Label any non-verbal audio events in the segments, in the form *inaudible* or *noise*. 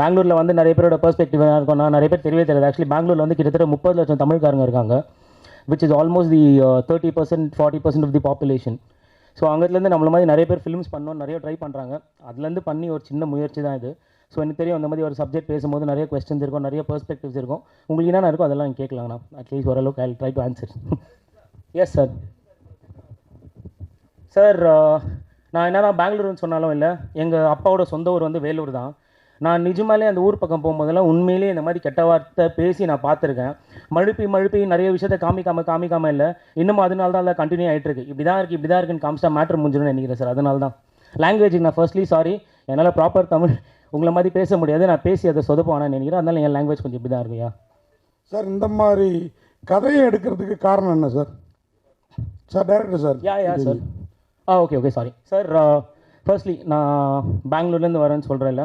பெங்களூரில் வந்து நிறைய பேரோட பெர்ஸ்பெக்டிவ் என்ன இருக்கும்னா நிறைய பேர் தெரியவே தெரியாது. ஆக்சுவலி பெங்களூரில் வந்து கிட்டத்தட்ட முப்பது லட்சம் தமிழ்காரங்க இருக்காங்க which is almost the thirty percent forty percent of the population so அங்கேருந்து நம்மள மாதிரி நிறைய பேர் ஃபிலிம்ஸ் பண்ணோம் நிறைய ட்ரை பண்ணுறாங்க அதுலேருந்து பண்ணி ஒரு சின்ன முயற்சி தான் இது. ஸோ எனக்கு தெரியும் அந்த மாதிரி ஒரு சப்ஜெக்ட் பேசும்போது நிறைய கொஸ்டின்ஸ் இருக்கும் நிறைய பெர்ஸ்பெக்டிவ்ஸ் இருக்கும். உங்களுக்கு என்னென்ன இருக்கும் அதெல்லாம் கேட்கலாங்கண்ணா. அட்லீஸ்ட் ஓரளவுக்கு I try to answer yes sir sir நான் என்ன தான் பெங்களூருன்னு சொன்னாலும் இல்லை எங்கள் அப்பாவோட சொந்த ஊர் வந்து வேலூர் தான். நான் நிஜமாலே அந்த ஊர் பக்கம் போகும்போதெல்லாம் உண்மையிலேயே இந்த மாதிரி கெட்ட வார்த்தை பேசி நான் பார்த்துருக்கேன். மழுப்பி மழுப்பி நிறைய விஷயத்த காமிக்காம காமிக்காம இல்லை. இன்னும் அதனால தான் அதில் கண்டினியூ ஆகிட்டு இருக்கு. இப்படி தான் இருக்குது இப்படி தான் இருக்குன்னு காமிச்சா மேட்ரு முடிஞ்சிடும்னு நினைக்கிறேன் சார் அதனால தான். லாங்குவேஜுக்கு நான் ஃபர்ஸ்ட்லி சாரி என்னால் ப்ராப்பர் தமிழ் உங்களை மாதிரி பேச முடியாது. நான் பேசி அதை சொதப்பானு நினைக்கிறேன். அதனால என் லாங்குவேஜ் கொஞ்சம் இப்படி தான் இருக்குயா சார் இந்த மாதிரி கதையை எடுக்கிறதுக்கு காரணம் என்ன sir sir director sir yeah yeah sir ah okay okay sorry sir firstly நான் பெங்களூர்லேருந்து வரேன்னு சொல்கிறேன்ல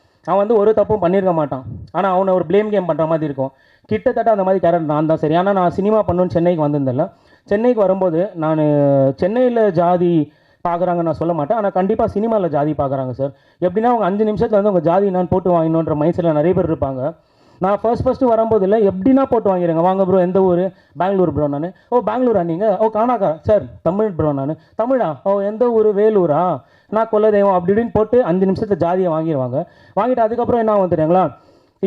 அவன் வந்து ஒரு தப்பும் பண்ணியிருக்க மாட்டான். ஆனால் அவனை ஒரு ப்ளேம் கேம் பண்ணுற மாதிரி இருக்கும். கிட்டத்தட்ட அந்த மாதிரி கேரக்டர் நான் தான். சரி ஆனால் நான் சினிமா பண்ணணும்னு சென்னைக்கு வந்திருந்தேன்ல. சென்னைக்கு வரும்போது நான் சென்னையில் ஜாதி பார்க்குறாங்க நான் சொல்ல மாட்டேன். ஆனால் கண்டிப்பாக சினிமாவில் ஜாதி பார்க்குறாங்க சார் எப்படின்னா அவங்க அஞ்சு நிமிஷத்தில் வந்து உங்கள் ஜாதி நான் போட்டு வாங்கணுன்ற மைண்ட் செட்டில் நிறைய பேர் இருப்பாங்க. நான் ஃபர்ஸ்ட் ஃபஸ்ட்டு வரும்போது இல்லை எப்படின்னா போட்டு வாங்கிடுங்க வாங்க ப்ரோ எந்த ஊர்? பெங்களூர் ப்ரோ நான். ஓ பெங்களூரா நீங்கள் ஓ காணாக்கா சார் தமிழ் ப்ரோ நான். தமிழா? ஓ எந்த ஊர்? வேலூரா? நான் கொல்லதெய்வம் அப்படி இப்படின்னு போட்டு அஞ்சு நிமிஷத்தில் ஜாதியை வாங்கிடுவாங்க வாங்கிட்டு அதுக்கப்புறம் என்ன ஆகும்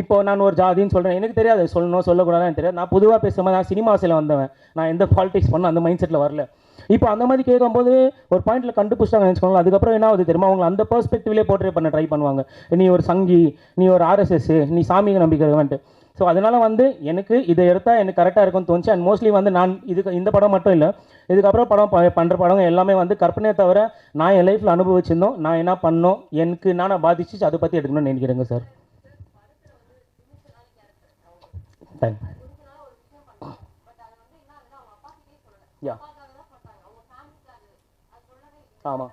இப்போ நான் ஒரு ஜாதின்னு சொல்கிறேன் எனக்கு தெரியாது சொல்லணும் சொல்லக்கூடாதுன்னு எனக்கு தெரியாது. நான் பொதுவாக பேசும்போது நான் சினிமாஸில் வந்தவன். நான் எந்த பாலிடிக்ஸ் பண்ண அந்த மைண்ட் செட்டில் வரல. இப்போ அந்த மாதிரி கேட்கும்போது ஒரு பாயிண்ட்டில் கண்டுபிடிச்சாங்க நினச்சிக்கோங்க அதுக்கப்புறம் என்ன ஆகுது தெரியுமா? அவங்க அந்த பெர்ஸ்பெக்டிவ்லேயே போர்ட்ரே பண்ண ட்ரை பண்ணுவாங்க. நீ ஒரு சங்கி நீ ஒரு ஆர்எஸ்எஸ் நீ சாமியை நம்பிக்கை வந்துட்டு ஸோ அதனால் வந்து எனக்கு இதை எடுத்தால் எனக்கு கரெக்டாக இருக்கும்னு தோணுச்சு. அண்ட் மோஸ்ட்லி வந்து நான் இதுக்கு இந்த படம் மட்டும் இல்லை. இதுக்கப்புறம் படம் ப- படம் எல்லாமே வந்து கற்பனையை தவிர நான் என் லைஃப்பில் அனுபவிச்சிருந்தோம். நான் என்ன பண்ணோம்? எனக்கு நான் பாதிச்சு அதை பற்றி எடுக்கணும்னு நினைக்கிறேங்க சார் தேங்க் யா ஆமாம்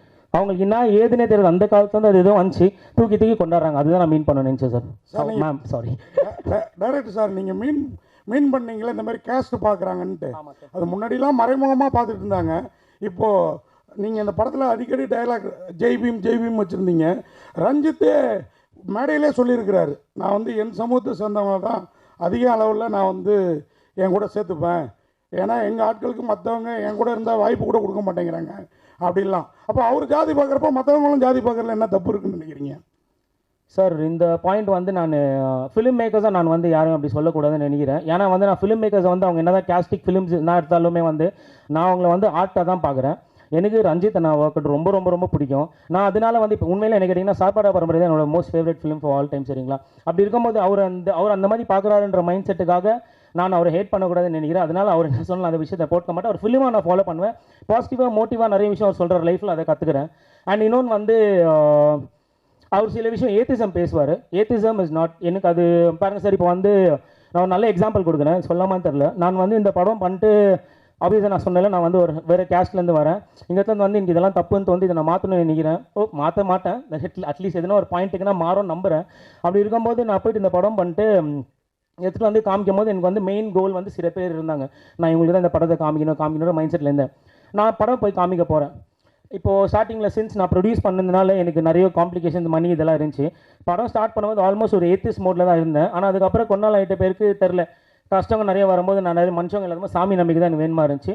அவங்களுக்கு என்ன ஏதுனே தெரியாது அந்த காலத்துல இருந்து அது எதுவும் வந்துச்சு. தூக்கி தூக்கி கொண்டாடுறாங்க. அதுதான் நான் மீன் பண்ண நினச்சேன் sir ma'am sorry director sir நீங்கள் மீன் மீன் பண்ணீங்களே இந்த மாதிரி கேஸ்ட் பார்க்குறாங்கன்ட்டு அது முன்னாடிலாம் மறைமுகமாக பார்த்துட்டு இருந்தாங்க. இப்போது நீங்கள் இந்த படத்தில் அடிக்கடி டயலாக் ஜெய் பீம் ஜெய் பீம் வச்சுருந்தீங்க. ரஞ்சித்தே மேடையிலே சொல்லியிருக்கிறாரு. நான் வந்து என் சமூகத்தை சேர்ந்தவங்க தான் அதிக அளவில் நான் வந்து என் கூட சேர்த்துப்பேன். ஏன்னா எங்கள் ஆட்களுக்கு மற்றவங்க என் கூட இருந்தால் வாய்ப்பு கூட கொடுக்க மாட்டேங்கிறாங்க. அப்படிலாம். அப்போ அவர் ஜாதி பார்க்குறப்ப மற்றவங்களும் ஜாதி பார்க்குறதுல என்ன தப்பு இருக்குன்னு நினைக்கிறீங்க? சார் இந்த பாயிண்ட் வந்து நான் ஃபிலிம் மேக்கர்ஸாக நான் வந்து யாரும் அப்படி சொல்லக்கூடாதுன்னு நினைக்கிறேன். ஏன்னா வந்து நான் ஃபிலிம் மேக்கர்ஸை வந்து அவங்க என்னதான் கேஸ்டிக் ஃபிலிம்ஸ் என்ன எடுத்தாலுமே வந்து நான் அவங்கள வந்து ஆர்ட்டாக தான் பார்க்குறேன் எனக்கு ரஞ்சித் அண்ணா ஒர்க் ரொம்ப ரொம்ப ரொம்ப பிடிக்கும். நான் அதனால வந்து இப்போ உண்மையில் என்ன கேட்டிங்கன்னா சாப்பாடா பரம்பரை தான் என்னோட most favourite film for all time சரிங்களா? அப்படி இருக்கும்போது அவர் அந்த அவர் அந்த மாதிரி பார்க்குறாருன்ற மைண்ட் செட்டுக்காக நான் அவரை ஹேட் பண்ணக்கூடாதுன்னு நினைக்கிறேன். அதனால் அவர் என்ன அந்த விஷயத்தை போட்டுக்க மாட்டேன். அவர் ஃபிலிமாக நான் ஃபாலோ பண்ணுவேன். பாசிட்டிவாக மோட்டிவாக நிறைய விஷயம் அவர் சொல்கிற லைஃப்பில் அதை கற்றுக்கிறேன் அண்ட் இன்னொன்று வந்து அவர் சில விஷயம் ஏத்திசம் பேசுவார். ஏத்திசம் இஸ் நாட் எனக்கு அது பாருங்கள் சார் இப்போ வந்து நான் ஒரு நல்ல எக்ஸாம்பிள் கொடுக்குறேன். சொல்லாமல் தெரில நான் வந்து இந்த படம் பண்ணிட்டு ஆப்வியஸாக நான் சொன்னல நான் வந்து ஒரு வேறு கேஸ்ட்லேருந்து வரேன். இங்கேருந்து இடத்துல வந்து எனக்கு இதெல்லாம் தப்புன்னு தோந்து இதை நான் மாற்றணும்னு நினைக்கிறேன். ஓ மாற்ற மாட்டேன். அட்லீஸ்ட் எதுனா ஒரு பாயிண்ட்டுக்கு நான் மாறும் நம்புகிறேன் அப்படி இருக்கும்போது நான் போயிட்டு இந்த படம் பண்ணிட்டு எடுத்துகிட்டு வந்து காமிக்கும் போது எனக்கு வந்து மெயின் கோல் வந்து சில பேர் இருந்தாங்க. நான் இவங்களுக்கு தான் இந்த படத்தை காமிக்கணும் காமிக்கணும் மைண்ட் செட்டில் இருந்தேன். நான் படம் போய் காமிக்க போகிறேன் இப்போது ஸ்டார்டிங்கில் சின்ஸ் நான் ப்ரொடியூஸ் பண்ணதுனால எனக்கு நிறைய காம்ப்ளிகேஷன் மணி இதெல்லாம் இருந்துச்சு. படம் ஸ்டார்ட் பண்ணும்போது ஆல்மோஸ்ட் ஒரு எய்த்திஸ் மோடில் தான் இருந்தேன். ஆனால் அதுக்கப்புறம் கொண்டாள் நாள் ஆகிட்ட பேருக்கு தெரில கஷ்டங்கள் நிறைய வரும்போது நான் நிறைய மனுஷங்க இல்லாமல் சாமி நம்பிக்கை தான் எனக்கு வேணுமா இருந்துச்சு.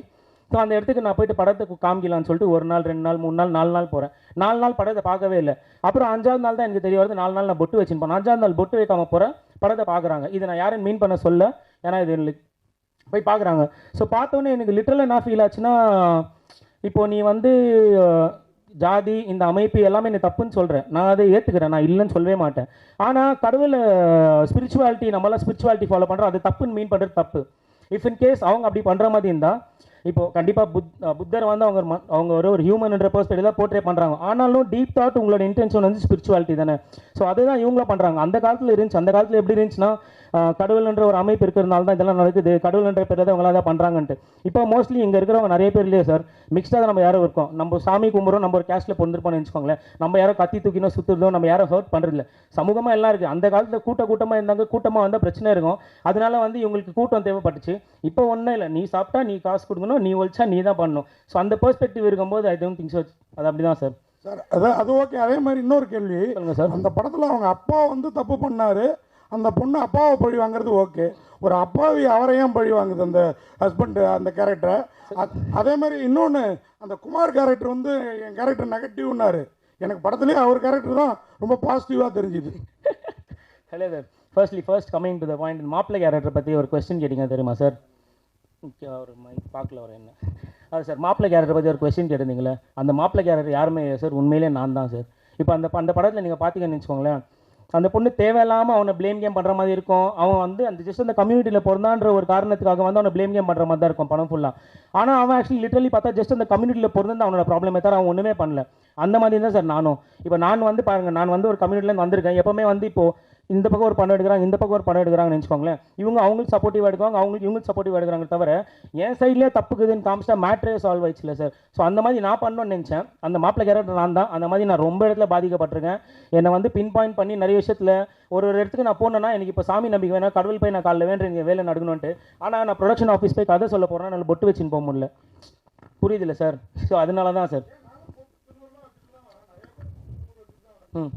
ஸோ அந்த இடத்துக்கு நான் போயிட்டு படத்துக்கு காமிக்கலாம்னு சொல்லிட்டு ஒரு நாள் ரெண்டு நாள் மூணு நாள் நாலு நாள் போகிறேன் நாலு நாள் படத்தை பார்க்கவே இல்லை. அப்புறம் அஞ்சாவது நாள் தான் எனக்கு தெரிய வருது. நாலு நாள் நான் பொட்டு வச்சுருப்பேன் அஞ்சாவது நாள் பொட்டு வைக்காமல் போகிறேன் படத்தை பார்க்குறாங்க இதை நான் யாரும் மீன் பண்ண சொல்ல ஏன்னா இது போய் பார்க்குறாங்க ஸோ பார்த்தோன்னே எனக்கு லிட்டரலாக என்ன ஃபீல் ஆச்சுன்னா இப்போ நீ வந்து ஜாதி இந்த அமைப்பு எல்லாமே நீ தப்புன்னு சொல்கிறேன் நான் அதை ஏற்றுக்கிறேன் நான் இல்லைன்னு சொல்லவே மாட்டேன். ஆனால் கடவுளை ஸ்பிரிச்சுவாலிட்டி நம்மளாம் ஸ்பிரிச்சுவாலிட்டி ஃபாலோ பண்ணுறோம் அது தப்புன்னு மீன் பண்ணுறது தப்பு. இஃப் இன் கேஸ் அவங்க அப்படி பண்ணுற மாதிரி இருந்தால் இப்போது கண்டிப்பாக புத் புத்தர் வந்து அவங்க ம- அவங்க ஒரு ஒரு ஹியூமன்ன்ற பெர்ஸ்பெக்டிவ் தான் போர்ட்ரே பண்ணுறாங்க ஆனாலும் டீப் தாட் உங்களோட இன்டென்ஷன் வந்து ஸ்பிரிச்சுவாலிட்டி தானே. ஸோ அதுதான் இவங்களும் பண்ணுறாங்க அந்த காலத்தில் இருந்துச்சு. அந்த காலத்தில் எப்படி இருந்துச்சுன்னா அஹ், கடவுள்ன்ற ஒரு அமைப்பு இருக்கிறதுனால தான் இதெல்லாம் நடக்குது. கடவுள்ன்ற பேர் தான் இவங்களாம் தான் பண்ணுறாங்கன்ட்டு இப்போ மோஸ்ட்லி இங்கே இருக்கிறவங்க நிறைய பேர் இல்லையே சார் மிக்ஸ்டாக தான் நம்ம யாரும் இருக்கோம். நம்ம சாமி கும்பிட்றோம் நம்ம ஒரு கேஸ்ட்டில் பொருந்துருப்போம்னு வச்சுக்கோங்களேன். நம்ம யாரும் கத்தி தூக்கினோ சுற்றுறதோ நம்ம யாரும் ஹர்ட் பண்ணுறதில்ல சமூகமாக எல்லாம் இருக்குது அந்த காலத்தில் கூட்ட கூட்டமாக இருந்தாங்க கூட்டமாக வந்தால் பிரச்சனை இருக்கும். அதனால வந்து இவங்களுக்கு கூட்டம் தேவைப்பட்டுச்சு. இப்போ ஒன்றும் இல்லை. நீ சாப்பிட்டா நீ காசு கொடுக்கணும் நீ ஒழிச்சா நீ தான் பண்ணணும். ஸோ அந்த பெர்ஸ்பெக்டிவ் இருக்கும்போது ஐ டோன்ட் திங்க் ஸோ அது அப்படி தான் சார் சார் அது அது ஓகே அதே மாதிரி இன்னொரு கேள்வி. சார் அந்த படத்தில் அவங்க அப்பா வந்து தப்பு பண்ணாரு. அந்த பொண்ணு அப்பாவை பழி வாங்குறது ஓகே. ஒரு அப்பாவி அவரை ஏன் பழி வாங்குது அந்த ஹஸ்பண்டு அந்த கேரக்டரை அதே மாதிரி இன்னொன்று அந்த குமார் கேரக்டர் வந்து என் கேரக்டர் நெகட்டிவ்னாரு எனக்கு படத்துலேயே அவர் கேரக்டர் தான் ரொம்ப பாசிட்டிவாக தெரிஞ்சுது. Hello sir firstly first coming to the point மாப்பிள்ளை கேரக்டர் பற்றி ஒரு கொஸ்டின் கேட்டிங்க தெரியுமா சார் ஓகே அவர் மைக் பார்க்கல அவர் என்ன? அது சார் மாப்பிள்ளை கேரக்டர் பற்றி ஒரு கொஸ்டின் கேட்டிருந்தீங்களே அந்த மாப்பிள்ளை கேரக்டர் யாருமே சார் உண்மையிலே நான் தான் சார் இப்போ அந்த அந்த படத்தில் நீங்கள் பார்த்தீங்கன்னு வச்சுக்கோங்களேன் அந்த பொண்ணு தேவையில்லாமல் அவனை ப்ளேம் கேம் பண்ணுற மாதிரி இருக்கும். அவன் வந்து அந்த ஜஸ்ட் அந்த கம்யூனிட்டியில் பிறந்தான்ற ஒரு காரணத்துக்காக வந்து அவனை ப்ளேம் கேம் பண்ணுற மாதிரி தான் இருக்கும் பணம் ஃபுல்லாக ஆனால் அவன் ஆக்சுவலி லிட்டரலி பார்த்தா ஜஸ்ட் அந்த கம்யூனிட்டியில் பிறந்து அவனோட ப்ராப்ளமே தவிர அவன் ஒன்றுமே பண்ணல. அந்த மாதிரி தான் சார் நானும். இப்போ நான் வந்து பாருங்கள் நான் வந்து ஒரு கம்யூனிட்டிலேருந்து வந்திருக்கேன். எப்போவுமே வந்து இப்போது இந்த பக்கம் ஒரு பணம் எடுக்கிறாங்க இந்த பக்கம் ஒரு பணம் எடுக்கிறாங்கன்னு நினச்சிக்கோங்களேன். இவங்க அவங்களுக்கு சப்போர்ட்டிவாக எடுக்குவாங்க அவங்களுக்கு இவங்களுக்கு சப்போர்ட்டிவாக எடுக்கிறாங்க தவிர என் சைட்லேயே தப்புக்குதுன்னு காமிச்சா மேட்ரே சால்வ் ஆயிடுச்சுல சார் ஸோ அந்த மாதிரி நான் பண்ணணும்னு நினச்சேன். அந்த மாப்பிள்ளை கேரக்டர் நான் தான். அந்த மாதிரி நான் ரொம்ப இடத்துல பாதிக்கப்பட்டிருக்கேன். என்னை வந்து பின் பாயிண்ட் பண்ணி நிறைய விஷயத்தில் ஒரு ஒரு இடத்துக்கு நான் போனேன்னா எனக்கு இப்போ சாமி நம்பிக்கை வேணா கடவுள் போய் நான் காலைல வேண்ட நீங்கள் வேலை நடக்கணும்ன்ட்டு. ஆனால் நான் ப்ரொடக்ஷன் ஆஃபீஸ் போய் கதை சொல்ல போகிறேன் என்னால் பொட்டு வச்சுன்னு போக முடியல. புரியுதுல்ல சார் ஸோ அதனால தான் சார் ம்.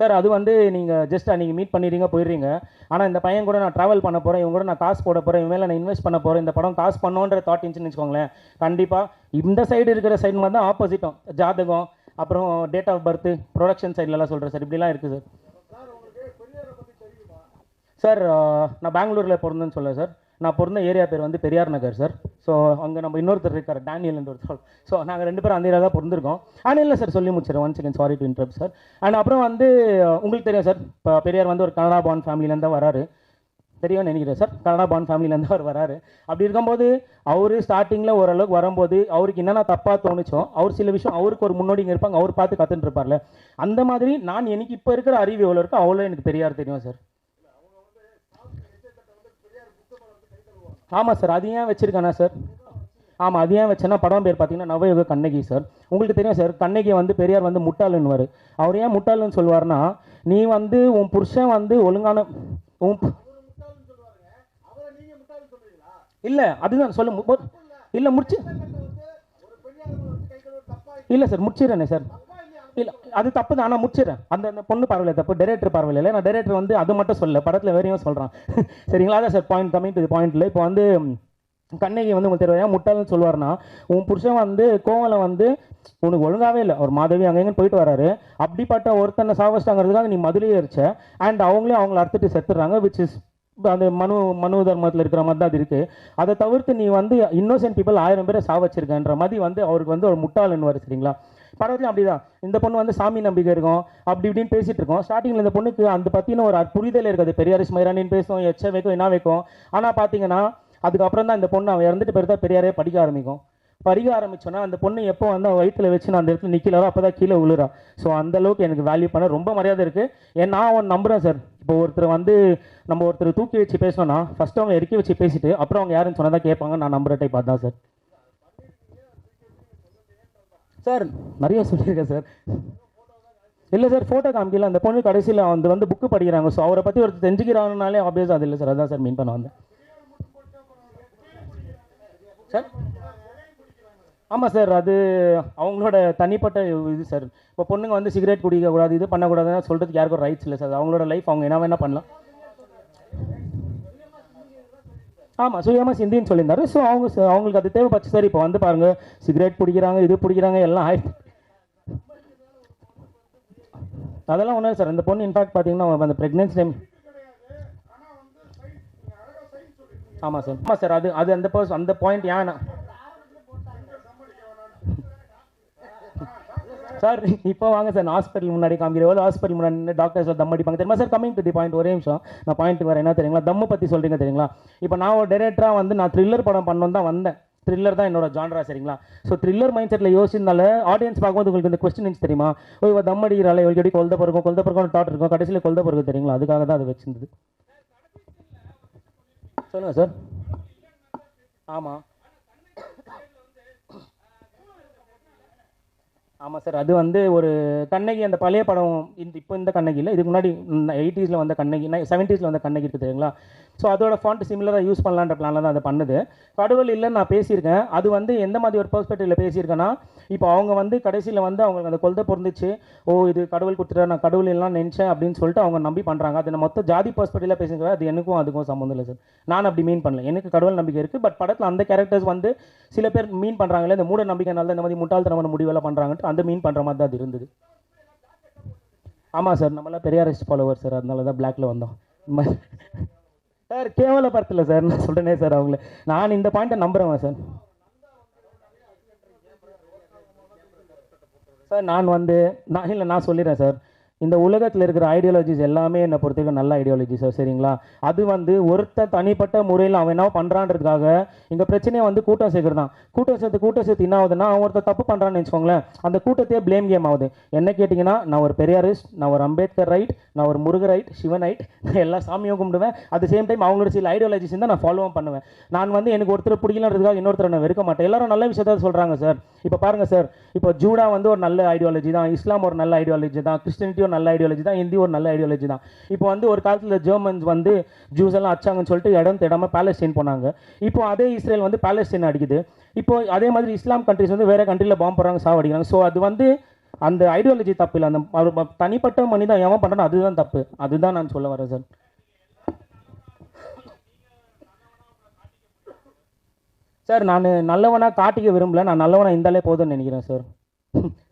சார் அது வந்து நீங்கள் ஜஸ்ட் நீங்கள் மீட் பண்ணிடுறீங்க போயிடுறீங்க. ஆனால் இந்த பையன் கூட நான் ட்ராவல் பண்ண போகிறேன் இவங்க கூட நான் காசு போட போகிறேன் இவன் மேலே நான் இன்வெஸ்ட் பண்ண போகிறேன் இந்த படம் காசு பண்ணோன்ற தாட் இருந்துச்சுன்னு வச்சுக்கோங்களேன். கண்டிப்பாக இந்த சைடு இருக்கிற சைடு மாதிரி தான் ஆப்போசிட்டும் ஜாதகம் அப்புறம் டேட் ஆஃப் பர்த் ப்ரொடக்ஷன் சைட்லலாம் சொல்கிறேன் சார். இப்படிலாம் இருக்குது சார். சார் நான் பெங்களூரில் பிறந்தேன்னு சொல்ல சார். நான் பிறந்த ஏரியா பேர் வந்து பெரியார் நகர் சார். ஸோ அங்கே நம்ம இன்னொருத்தர் இருக்கார் டேனியல் ஒருத்தர். ஸோ நாங்கள் ரெண்டு பேரும் அந்த ஏரியா தான் பிறந்திருக்கோம். ஆனால் இல்லை சார் சொல்லி முடிச்சிடறேன். One second sorry to interrupt sir and அப்புறம் வந்து உங்களுக்கு தெரியும் சார் இப்போ பெரியார் வந்து ஒரு கனடா பான் ஃபேமிலியிலேருந்து தான் வராரு. தெரியும்னு நினைக்கிறேன் சார் கனடா பான் ஃபேமிலியிலேருந்து அவர் வராரு. அப்படி இருக்கும்போது அவர் ஸ்டார்டிங்கில் ஓரளவுக்கு வரும்போது அவருக்கு என்னென்ன தப்பாக தோணுச்சோ அவர் சில விஷயம் அவருக்கு ஒரு முன்னோடிங்க இருப்பாங்க அவர் பார்த்து கற்றுட்டு இருப்பார்ல. அந்த மாதிரி நான் எனக்கு இப்போ இருக்கிற அறிவு எவ்வளோ இருக்கோ அவ்வளோ எனக்கு பெரியார் தெரியும் சார். ஆமாம் சார் அது ஏன் வச்சுருக்கானா சார்? ஆமாம் அது ஏன் வச்சேன்னா படம் பேர் பார்த்தீங்கன்னா நவயுக கண்ணகி சார். உங்களுக்கு தெரியும் சார் கண்ணகி வந்து பெரியார் வந்து முட்டாளுன்னுவார். அவர் ஏன் முட்டாளுன்னு சொல்லுவார்னா நீ வந்து உன் புருஷன் வந்து ஒழுங்கான உன் இல்லை அதுதான் சொல்ல இல்லை முடிச்சு இல்லை சார் முடிச்சிடுறேனே சார். இல்லை அது தப்பு தான் ஆனால் முடிச்சிடறேன். அந்த அந்த பொண்ணு பரவாயில்ல தப்பு டேரக்டர் பரவாயில்ல இல்லை. நான் டேரக்டர் வந்து அது மட்டும் சொல்ல படத்தில் வேறையும் சொல்கிறான் *laughs* சரிங்களா? அதான் சார் பாயிண்ட் கம்மிங் டு பாயிண்ட்டில் இப்போ வந்து கண்ணகி வந்து உங்களுக்கு தெரியாது முட்டாள்னு சொல்லுவார்னா உன் புருஷன் வந்து கோவலை வந்து உனக்கு ஒழுங்காவே இல்லை. ஒரு மாதவி அங்கே போயிட்டு வராரு. அப்படிப்பட்ட ஒருத்தனை சாவச்சிட்டாங்கிறதுக்காக நீ மதுரையே எரிச்ச அண்ட் அவங்களே அவங்கள அறுத்துட்டு செத்துடுறாங்க விச் இஸ் அந்த மனு மனு தர்மத்தில் இருக்கிற மாதிரி தான் அது இருக்குது அதை தவிர்த்து நீ வந்து இன்னோசென்ட் பீப்பிள் ஆயிரம் பேரை சாவச்சிருக்கன்ற மாதிரி வந்து அவருக்கு வந்து ஒரு முட்டாள்னு வரு சரிங்களா? படத்துலையும் அப்படிதான். இந்த பொண்ணு வந்து சாமி நம்பிக்கை இருக்கும். அப்படி இப்படின்னு பேசிட்டு இருக்கோம். ஸ்டார்டிங்கில் இந்த பொண்ணுக்கு அந்த பற்றின ஒரு புரிதல் இருக்காது. பெரியாரிஸ் மயிரானின்னு பேசும் எச்ச வைக்கும் என்ன வைக்கும். ஆனால் பார்த்தீங்கன்னா அதுக்கப்புறம் தான் இந்த பொண்ணு அவன் இறந்துட்டு பிறகு தான் பெரியாரே படிக்க ஆரம்பிக்கும். படிக்க ஆரம்பிச்சோன்னா அந்த பொண்ணு எப்போ வந்து அவன் வயித்துல வச்சு நான் அந்த இடத்துல நிற்கலோ அப்போ தான் கீழே விழுறா. ஸோ அந்த அளவுக்கு எனக்கு வேல்யூ பண்ண ரொம்ப மரியாதை இருக்குது ஏன் நான் ஒன்று நம்புகிறேன் சார் இப்போ ஒருத்தர் வந்து நம்ம ஒருத்தர் தூக்கி வச்சு பேசணும்னா ஃபஸ்ட்டு அவங்க இறக்கி வச்சு பேசிட்டு அப்புறம் அவங்க யாருன்னு சொன்னதா கேட்பாங்க நான் நம்புற டைப் அதான் சார் சார் நிறைய சொல்லியிருக்கேன் சார். இல்லை சார் ஃபோட்டோ காமிக்கல. அந்த பொண்ணு கடைசியில் வந்து வந்து புக்கு படிக்கிறாங்க. ஸோ அவரை பற்றி ஒருத்தர் தெரிஞ்சுக்கிறாங்கனாலே ஆப்வியஸ் அது இல்லை சார். அதான் சார் மீன் பண்ண வந்தேன். சார்? ஆமாம் சார் அது அவங்களோட தனிப்பட்ட இது சார். இப்போ பொண்ணுங்க வந்து சிகரெட் குடிக்கக்கூடாது இது பண்ணக்கூடாதுன்னு சொல்கிறதுக்கு யாருக்கும் ரைட்ஸ் இல்லை சார். அவங்களோட லைஃப் அவங்க என்ன வேணால் பண்ணலாம். ஆமாம் சுயமாக சிந்தின்னு சொல்லியிருந்தாரு. ஸோ அவங்க அவங்களுக்கு அது தேவைப்பட்டு சார் இப்போ வந்து பாருங்கள் சிகரெட் பிடிக்கிறாங்க இது பிடிக்கிறாங்க எல்லாம் ஆயிடுச்சு அதெல்லாம் ஒன்றும் சார் அந்த பொண்ணு இன்ஃபேக்ட் பார்த்தீங்கன்னா அந்த ப்ரெக்னென்சி டைம் ஆமாம் சார் ஆமாம் சார் அது அது அந்த பர்ஸ் அந்த பாயிண்ட் ஏன்னா நான் சார் இப்போ வாங்க சார். ஹாஸ்பிட்டல் முன்னாடி காமிக்கிற ஹாஸ்பிட்டல் முன்னாடி டாக்டர்ஸ் தம் அடிப்பாங்க. தெரியுமா sir? Coming to the point ஒரே நிமிஷம். நான் பாயிண்ட் வரேன் என்ன தெரியுங்களா? தம்மு பற்றி சொல்கிறீங்க தெரியுங்களா? இப்போ நான் ஒரு டேரக்டராக வந்து நான் த்ரில்லர் படம் பண்ணணும் தான் வந்தேன். த்ரில்லர் தான் என்னோட ஜான்ரா சரிங்களா? ஸோ த்ரில்லர் மைண்ட் செட்டில் யோசிச்சிருந்தால ஆடியன்ஸ் பார்க்கும்போது உங்களுக்கு இந்த கொஸ்டின் தெரியுமா? ஓ இவ தம் அடிக்கிறாள் இவளுக்கு எப்படி கொல்த பிறக்கும்? கொல்த பிறக்கும் டாட் இருக்கும். கடைசியில் கொல்த பிறகு தெரியுங்களா? அதுக்காக தான் அது வச்சிருந்தது. சொல்லுங்கள் சார். ஆமாம் ஆமாம் சார். அது வந்து ஒரு கண்ணகி அந்த பழைய படம் இந்த இப்போ இந்த கண்ணகி இல்லை. இதுக்கு முன்னாடி எயிட்டிஸில் வந்த கண்ணகி செவன்ட்டீஸில் வந்த கண்ணகி இருக்குது தெரியுங்களா? ஸோ அதோட ஃபாண்ட் சிமிலராக யூஸ் பண்ணலான்ற பிளானில் தான் அதை பண்ணுது. கடவுள் இல்லைன்னு நான் பேசியிருக்கேன். அது வந்து எந்த மாதிரி ஒரு பெர்ஸ்பெக்டிவில் பேசியிருக்கேன்னா இப்போ அவங்க வந்து கடைசியில் வந்து அவங்களுக்கு அந்த கொள்கை பொருந்துச்சு ஓ இது கடவுள் கொடுத்துட்டா நான் கடவுள் எல்லாம் நினச்சேன் அப்படின்னு சொல்லிட்டு அவங்க நம்பி பண்ணுறாங்க அது நான் மொத்த ஜாதி பெர்ஸ்பெக்டிவில் பேசுகிற அது எனக்கும் அதுக்கும் சம்மந்தம் இல்லை சார். நான் அப்படி மீன் பண்ணல. எனக்கு கடவுள் நம்பிக்கை இருக்குது பட் படத்தில் அந்த கேரக்டர்ஸ் வந்து சில பேர் மீன் பண்ணுறாங்களே இந்த மூட நம்பிக்கைனால இந்த மாதிரி முட்டாள்தனமான முடிவெல்லாம் பண்ணுறாங்கன்ட்டு அந்த மீன் பண்ணுற மாதிரி தான் அது இருந்தது. ஆமாம் சார் நம்மளாம் பெரியாரிஸ்ட் ஃபாலோவர் சார் அதனால தான் பிளாக்ல வந்தோம். சார் கேவல படத்தில் சார் நான் சொல்கிறேனே சார் அவங்கள. நான் இந்த பாயிண்ட்டை நம்புகிறேன் சார். சார் நான் வந்து நான் இல்லை நான் சொல்லிடுறேன் சார். இந்த உலகத்தில் இருக்கிற ஐடியாலஜிஸ் எல்லாமே என்னை பொறுத்தவரைக்கும் நல்ல ஐடியாலஜி சரிங்களா? அது வந்து ஒருத்தர் தனிப்பட்ட முறையில் அவன் என்ன பண்ணுறான்றதுக்காக இங்கே பிரச்சனையை வந்து கூட்டம் சேர்க்குறது தான் கூட்டம் சேர்த்து கூட்டம் சேர்த்து என்ன ஆகுதுன்னா அவன் ஒருத்தர் தப்பு பண்ணுறான்னு வச்சுக்கோங்களேன் அந்த கூட்டத்தையே ப்ளேம் கேம் ஆகுது. என்ன கேட்டிங்கன்னா நான் ஒரு பெரியாரிஸ்ட் நான் ஒரு அம்பேத்கர் ரைட் நான் ஒரு முருக ரைட் சிவன் ரைட் எல்லா சாமியும் கும்பிடுவேன். அட் சேம் டைம் அவங்களோட சில ஐடியாலஜிஸ் தான் நான் ஃபாலோவும் பண்ணுவேன். நான் வந்து எனக்கு ஒருத்தர் பிடிக்கலன்றதுக்காக இன்னொருத்தரை நான் வெறுக்க மாட்டேன். எல்லாரும் நல்ல விஷயத்த சொல்கிறாங்க சார். இப்போ பாருங்கள் சார். இப்போ ஜூடா வந்து ஒரு நல்ல ஐடியாலஜி தான். இஸ்லாம் ஒரு நல்ல ஐடியாலஜி தான். கிறிஸ்டினிட்டி ஒரு நல்ல ஐடியாலஜி தான் இந்தி ஒரு நல்ல ஐடியாலஜி தான். இப்போ வந்து ஒரு காலத்தில் ஜெர்மன்ஸ் வந்து ஜூஸ் எல்லாம் அச்சாங்கன்னு சொல்லிட்டு இடம் தேடாம பேலஸ்டைன் போனாங்க. இப்போ அதே இஸ்ரேல் வந்து பேலஸ்டைன் அடிக்குது. இப்போ அதே மாதிரி இஸ்லாம் கண்ட்ரிஸ் வந்து வேறு கண்ட்ரியில் பாம்பு போடுறாங்க சாவடிக்கிறாங்க ஸோ அது வந்து அந்த ஐடியாலஜி தப்பு இல்லை. அந்த அவர் தனிப்பட்ட மனிதன் எவன் பண்ணுறானோ அதுதான் தப்பு. அதுதான் நான் சொல்ல வரேன் சார் சார் நான் நல்லவனாக காட்டிக்க விரும்பல. நான் நல்லவனாக இருந்தாலே போதும்னு நினைக்கிறேன் சார்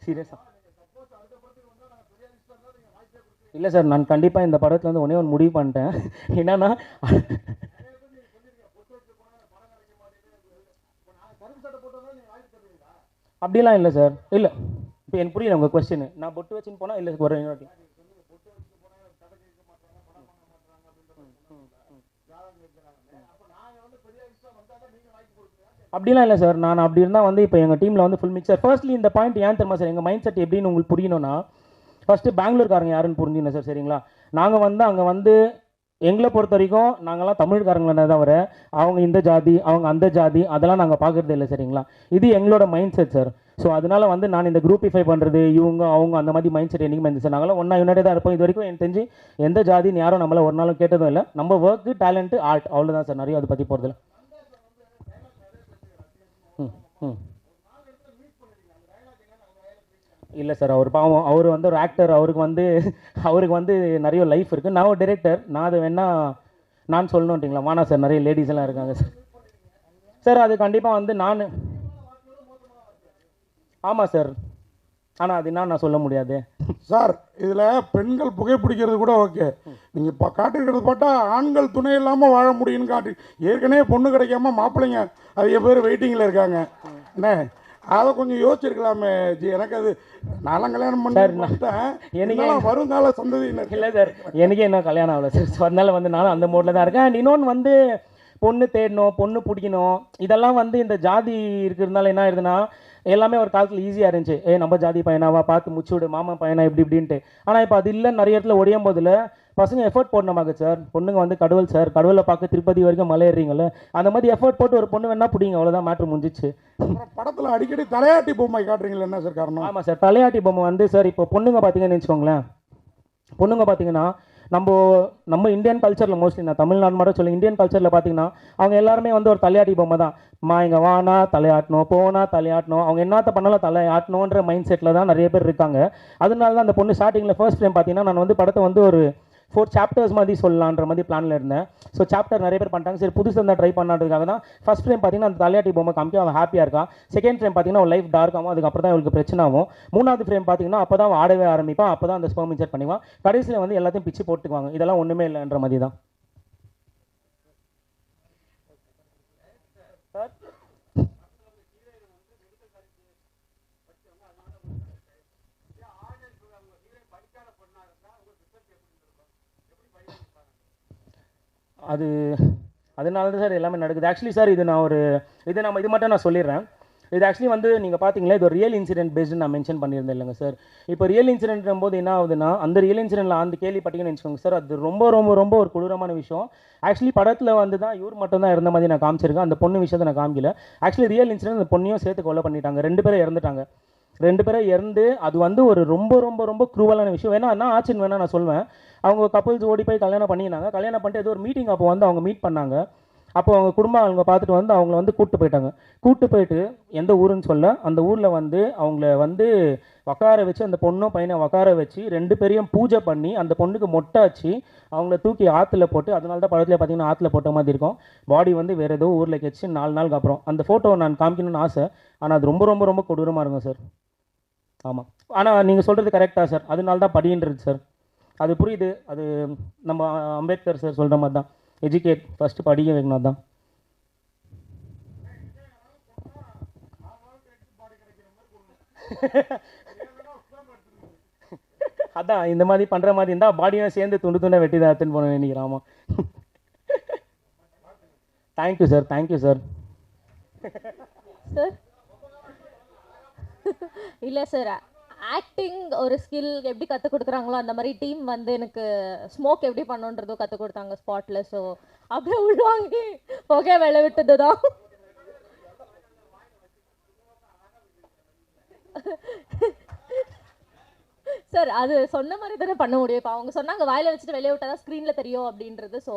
சீரியஸாக *laughs* இல்லை சார் நான் கண்டிப்பாக இந்த படத்தில் வந்து ஒன்றே ஒன்று முடிவு பண்ணிட்டேன். என்னன்னா அப்படிலாம் இல்லை சார். இல்லை இப்போ எனக்கு புரியல உங்கள் கொஸ்டின் நான் பொட்டு வச்சுன்னு போனால் இல்லை ஒரு அப்படிலாம் இல்லை சார். நான் அப்படி இருந்தால் வந்து இப்போ எங்கள் டீமில் வந்து ஃபுல் மிக்சர் ஃபர்ஸ்ட்லி இந்த பாயிண்ட் ஏன் தெரியுமா சார்? எங்கள் மைண்ட் செட் எப்படின்னு உங்களுக்கு புரியணும்னா ஃபஸ்ட்டு பெங்களூர்காரங்க யாருன்னு புரிஞ்சுக்கணும் சார் சரிங்களா? நாங்கள் வந்து அங்கே வந்து எங்களை பொறுத்த வரைக்கும் நாங்கள்லாம் தமிழ்காரங்களே தவிர அவங்க இந்த ஜாதி அவங்க அந்த ஜாதி அதெல்லாம் நாங்கள் பார்க்குறது இல்லை சரிங்களா? இது எங்களோட மைண்ட் செட் சார் ஸோ அதனால் வந்து நான் இந்த குரூப்பிஃபை பண்ணுறது இவங்க அவங்க அந்த மாதிரி மைண்ட் செட் என்றைக்குமே இருந்துச்சு. சார் நாங்களாம் ஒன்றா யுனைடே தான் இருப்போம். இது வரைக்கும் எனக்கு தெரிஞ்சு எந்த ஜாதின்னு யாரும் நம்மளை ஒரு நாளும் கேட்டதும் இல்லை. நம்ம ஒர்க்கு டேலண்ட்டு ஆர்ட் அவ்வளோதான் சார் நிறைய அதை பற்றி போகிறதில்ல ம் ம். இல்லை சார் அவர் பாவம் அவர் வந்து ஒரு ஆக்டர் அவருக்கு வந்து அவருக்கு வந்து நிறைய லைஃப் இருக்குது நான் ஒரு டிரெக்டர் நான் அது வேணால் நான் சொல்லணுன்ட்டிங்களா வானா சார் நிறைய லேடிஸ் எல்லாம் இருக்காங்க சார் சார் அது கண்டிப்பாக வந்து நான் ஆமாம் சார் ஆனால் அது என்ன நான் சொல்ல முடியாது. சார் இதில் பெண்கள் புகைப்பிடிக்கிறது கூட ஓகே நீங்கள் இப்போ காட்டிருக்கிறது பார்த்தா ஆண்கள் துணை இல்லாமல் வாழ முடியும்னு காட்டி ஏற்கனவே பொண்ணு கிடைக்காம மாப்பிள்ளைங்க அதிக பேர் வெயிட்டிங்கில் இருக்காங்க. என்ன? அதை கொஞ்சம் யோசிச்சிருக்கலாமே. ஜி எனக்கு அது நான்லாம் கல்யாணம் பண்ணி பண்ணிட்டேன் எனக்கு- வருங்கால சந்ததியினர். இல்லை சார் எனக்கே இன்னும் கல்யாணம் ஆகல சார். அதனால வந்து நானும் அந்த மோடில் தான் இருக்கேன். இன்னொன்று வந்து பொண்ணு தேடணும் பொண்ணு பிடிக்கணும். இதெல்லாம் வந்து இந்த ஜாதி இருக்கிறதுனால என்ன ஆயிருதுன்னா எல்லாமே ஒரு காலத்தில் ஈஸியாக இருந்துச்சு. ஏ நம்ம ஜாதி பையனாவா பார்த்து முச்சு விடு. மாமா பையனா? இப்படி இப்படின்ட்டு. ஆனால் இப்போ அது இல்லைன்னு நிறைய இடத்துல ஒடியும் போதில் பசங்க எஃபோர்ட் போடணுமாங்க சார் பொண்ணுங்க வந்து கடவுள் சார் கடவுளை பார்க்க திருப்பதி வரைக்கும் மலை ஏறுறீங்கல்ல அந்த மாதிரி எஃபோர்ட் போட்டு ஒரு பொண்ணு வேணா பிடிங்க. அவ்வளோதான் மேட்ரு முடிஞ்சிச்சு. படத்தில் அடிக்கடி தலையாட்டி பொம்மை காட்டுறீங்களா என்ன சார் காரணம்? ஆமாம் சார் தலையாட்டி பொம்மை வந்து சார் இப்போ பொண்ணுங்க பார்த்தீங்கன்னு வச்சுக்கோங்களேன். பொண்ணுங்க பார்த்தீங்கன்னா நம்ம நம்ம இந்தியன் கல்ச்சரில் மோஸ்ட்லி நான் தமிழ்நாடு மட்டும் சொல்லி இந்தியன் கல்ச்சரில் பார்த்தீங்கன்னா அவங்க எல்லாருமே வந்து ஒரு தலையாட்டி பொம்மை தான். மா இங்கே வானா தலையாட்டணும் போனா தலையாட்டணும். அவங்க என்னத்த பண்ணாலும் தலையாட்டணுன்ற மைண்ட் செட்டில் தான் நிறைய பேர் இருக்காங்க. அதனால தான் அந்த பொண்ணு ஸ்டார்டிங்கில் ஃபர்ஸ்ட் டைம் பார்த்தீங்கன்னா நான் வந்து படத்தை வந்து ஒரு ஃபோர் சாப்டர்ஸ் மாதிரி சொல்லலான்ற மாதிரி பிளானில் இருந்தேன். ஸோ சாப்டர் நிறைய பேர் பண்ணிட்டாங்க. சரி புதுசு இருந்தால் ட்ரை பண்ணான்றதுக்காக தான் ஃபஸ்ட் டைம் பார்த்தீங்கன்னா அந்த தலையாட்டி பொம்மை காமிக்கும் அவன் ஹாப்பியாக இருக்கான். செகண்ட் ஃப்ரேம் பார்த்தீங்கன்னா அவன் லைஃப் டார்க் ஆகும். அதுக்கப்புறம் தான் இவளுக்கு பிரச்சனை ஆகும். மூணாவது ஃப்ரேம் பார்த்தீங்கன்னா அப்போ தான் அவன் ஆடவே ஆரம்பிப்பான். அப்போ தான் அந்த ஸ்பெர்ம் இன்செர்ட் பண்ணிவான் கடைசியில் வந்து எல்லாத்தையும் பிச்சு போட்டுக்குவாங்க. இதெல்லாம் ஒன்றுமே இல்லைன்ற மாதிரி தான். அது அதனால தான் சார் எல்லாமே நடக்குது. ஆக்சுவலி சார் இது நான் ஒரு இது நம்ம இது மட்டும் நான் சொல்லிடுறேன். இது ஆக்சுவலி வந்து நீங்கள் பார்த்தீங்களா இது ஒரு ரியல் இன்சிடென்ட் பேஸ்டு நான் மென்ஷன் பண்ணியிருந்தேன் இல்லைங்க சார் இப்போ ரியல் இன்சிடென்ட் போது என்ன ஆகுதுன்னா அந்த ரியல் இன்சிடென்ட்ல அந்த கேள்விப்பட்டீங்கன்னு வச்சுக்கோங்க சார் அது ரொம்ப ரொம்ப ரொம்ப ஒரு கொடூரமான விஷயம். ஆக்சுவலி படத்தில் வந்து தான் இவர் மட்டும் தான் இருந்த மாதிரி நான் காமிச்சிருக்கேன். அந்த பொண்ணு விஷயத்தை நான் காமிக்கல. ஆக்சுவலி ரியல் இன்சிடென்ட் அந்த பொண்ணையும் சேர்த்து கொலை பண்ணிட்டாங்க. ரெண்டு பேரும் இறந்துட்டாங்க. ரெண்டு பேரும் இறந்து அது வந்து ஒரு ரொம்ப ரொம்ப ரொம்ப குரூவலான விஷயம். வேணா என்ன ஆச்சுன்னு வேணா நான் சொல்வேன். அவங்க கப்பல்ஸ் ஓடி போய் கல்யாணம் பண்ணினாங்க கல்யாணம் பண்ணிட்டு ஏதோ ஒரு மீட்டிங் அப்போ வந்து அவங்க மீட் பண்ணாங்க. அப்போ அவங்க குடும்பம் அவங்க பார்த்துட்டு வந்து அவங்கள வந்து கூப்பிட்டு போயிட்டாங்க. கூப்பிட்டு போயிட்டு எந்த ஊருன்னு சொல்ல அந்த ஊரில் வந்து அவங்கள வந்து உக்கார வச்சு அந்த பொண்ணும் பையனை உக்கார வச்சு ரெண்டு பேரையும் பூஜை பண்ணி அந்த பொண்ணுக்கு மொட்டை வச்சு அவங்கள தூக்கி ஆற்றுல போட்டு அதனால தான் படத்தில் பார்த்தீங்கன்னா ஆற்றுல போட்ட மாதிரி இருக்கும். பாடி வந்து வேறு ஏதோ ஊரில் கெச்சு நாலு நாளுக்கு அப்புறம். அந்த ஃபோட்டோவை நான் காமிக்கணும்னு ஆசை. ஆனால் அது ரொம்ப ரொம்ப ரொம்ப கொடூரமாக இருக்கும் சார் ஆமாம் ஆனால் நீங்கள் சொல்கிறது கரெக்டாக சார் அதனால தான் படின்றது சார் அது புரியுது. அது நம்ம அம்பேத்கர் சார் சொல்கிற மாதிரி தான். எஜுகேட் ஃபஸ்ட்டு படிக்க வைக்கணும் தான் *laughs* அதான் இந்த மாதிரி பண்ணுற மாதிரி இருந்தால் பாடியும் சேர்ந்து துண்டு துண்டை வெட்டி தான் எடுத்துன்னு போன நினைக்கிறேன் ஆமாம் thank you sir thank you sir sir இல்லை சார் ஆக்டிங் ஒரு ஸ்கில் எப்படி கற்றுக் கொடுக்குறாங்களோ அந்த மாதிரி டீம் வந்து எனக்கு ஸ்மோக் எப்படி பண்ணணுன்றதும் கற்றுக் கொடுத்தாங்க ஸ்பாட்டில் ஸோ அப்படியே உள்வாங்கி புகை விளை விட்டது தான் சார் அது சொன்ன மாதிரி தானே பண்ண முடியும். இப்போ அவங்க சொன்னாங்க வாயில வச்சுட்டு வெளியே விட்டால் தான் ஸ்க்ரீனில் தெரியும் அப்படின்றது ஸோ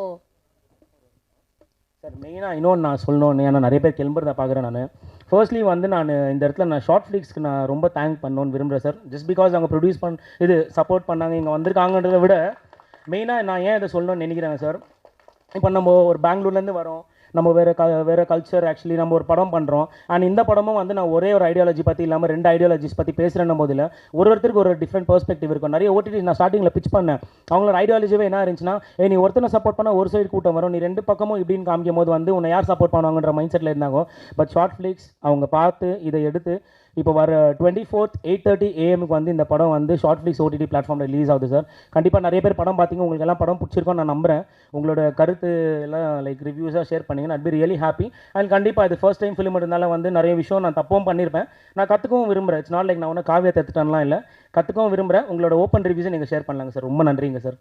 சார் மெயினாக இன்னொன்று நான் சொல்லணும்னு ஏன்னா நிறைய பேர் கிளம்புறத பார்க்குறேன் நான். ஃபர்ஸ்ட்லி வந்து நான் இந்த இடத்துல நான் ஷார்ட் ஃபிளிக்ஸ்க்கு நான் ரொம்ப தேங்க் பண்ணணும்னு விரும்புகிறேன் சார் ஜஸ்ட் பிகாஸ் அவங்க ப்ரொடியூஸ் பண் இது சப்போர்ட் பண்ணாங்க இங்கே வந்திருக்காங்கன்றதை விட மெயினாக நான் ஏன் இதை சொல்லணும்னு நினைக்கிறேங்க சார் இப்போ நம்ம ஒரு பெங்களூர்லேருந்து வரோம். நம்ம வேறு க வேறு கல்ச்சர் ஆக்சுவலி நம்ம ஒரு படம் பண்ணுறோம் அண்ட் இந்த படமும் வந்து நான் ஒரே ஒரு ஐடியாலஜி பற்றி இல்லாமல் ரெண்டு ஐடியாலஜிஸ் பற்றி பேசுகிறேன் போதில் ஒரு ஒருத்தருக்கு ஒரு டிஃப்ரெண்ட் பெர்ஸ்பெக்டிவ் இருக்கும். நிறைய ஓடிடி நான் ஸ்டார்டிங்கில் பிச் பண்ணேன். அவங்களோட ஐடியாலஜிவே என்ன இருந்துச்சுன்னா ஏ நீ ஒருத்தனை சப்போர்ட் பண்ணால் ஒரு சைடு கூட்டம் வரும். நீ ரெண்டு பக்கமும் இப்படின்னு காமிக்கும் போது வந்து உன்னை யார் சப்போர்ட் பண்ணுவாங்கன்ற மைண்ட் செட்டில் இருந்தாங்க. பட் ஷார்ட் ஃப்ளிக்ஸ் அவங்க பார்த்து இதை எடுத்து இப்போ வர டுவெண்ட்டி ஃபோர்த் எயிட் தேர்ட்டி ஏஎம்க்கு வந்து இந்த படம் வந்து ஷார்ட் ஃபிலிக்ஸ் ஓடிடி பிளாட்ஃபார்மில் ரிலீஸ் ஆகுது சார் கண்டிப்பாக நிறைய பேர் படம் பார்த்தீங்க உங்களுக்கு எல்லாம் படம் பிடிச்சிருக்கோம் நான் நம்புறேன். உங்களோட கருத்து எல்லாம் லைக் ரிவ்யூஸாக ஷேர் பண்ணிங்கன்னா I'd be really happy and கண்டிப்பாக இது ஃபர்ஸ்ட் டைம் ஃபிலிம் இருந்தாலும் வந்து நிறைய விஷயம் நான் தப்பவும் பண்ணியிருப்பேன் நான் கற்றுக்கவும் விரும்புகிறேன் இட்ஸ் நாட் லைக் நான் ஒன்றும் காவியத்தை எடுத்துட்டேன்லாம் இல்லை. கற்றுக்கவும் விரும்புகிறேன் உங்களோட ஓப்பன் ரிவ்யூஸை நீங்கள் ஷேர் பண்ணலாங்க சார் ரொம்ப நன்றிங்க சார்